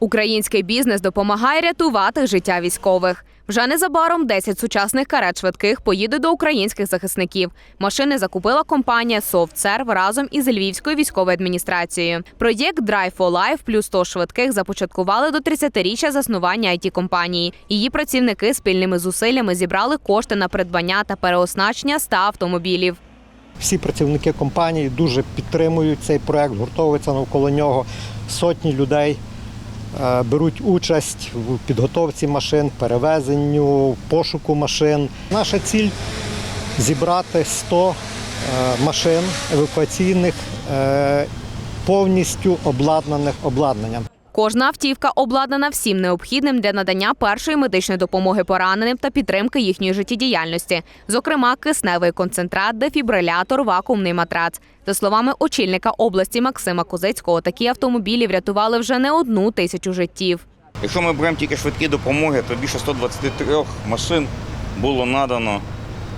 Український бізнес допомагає рятувати життя військових. Вже незабаром 10 сучасних карет швидких поїдуть до українських захисників. Машини закупила компанія «Софтсерв» разом із Львівською військовою адміністрацією. Проєкт «Drive for Life» плюс 100 швидких започаткували до 30-річчя заснування it компанії. Її працівники спільними зусиллями зібрали кошти на придбання та переоснащення 100 автомобілів. Всі працівники компанії дуже підтримують цей проект, гуртовуються навколо нього. Сотні людей беруть участь в підготовці машин, перевезенню, пошуку машин. Наша ціль зібрати 100 е, машин евакуаційних, е, повністю обладнаних обладнанням. Кожна автівка обладнана всім необхідним для надання першої медичної допомоги пораненим та підтримки їхньої життєдіяльності, зокрема кисневий концентрат, дефібрилятор, вакуумний матрац. За словами очільника області Максима Козицького, такі автомобілі врятували вже не одну тисячу життів. Якщо ми беремо тільки швидкі допомоги, то більше 123 машин було надано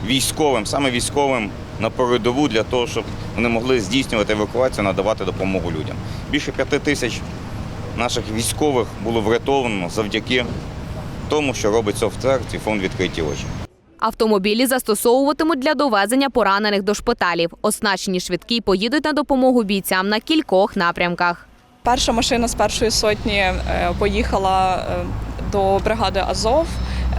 військовим, саме військовим на передову для того, щоб вони могли здійснювати евакуацію, надавати допомогу людям. Більше п'яти тисяч наших військових було врятовано завдяки тому, що робить софтвер і фонд відкриті очі. Автомобілі застосовуватимуть для довезення поранених до шпиталів. Оснащені швидкі поїдуть на допомогу бійцям на кількох напрямках. Перша машина з першої сотні е, поїхала е, до бригади Азов.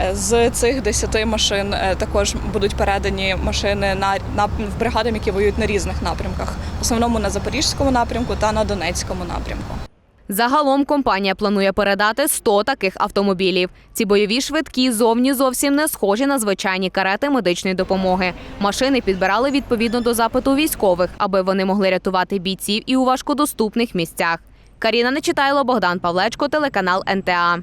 Е, З цих 10 машин також будуть передані машини на, на бригадам, які воюють на різних напрямках, в основному на запорізькому напрямку та на Донецькому напрямку. Загалом компанія планує передати 100 таких автомобілів. Ці бойові швидкі зовні зовсім не схожі на звичайні карети медичної допомоги. Машини підбирали відповідно до запиту військових, аби вони могли рятувати бійців і у важкодоступних місцях. Каріна Нечитайло, Богдан Павлечко, телеканал НТА.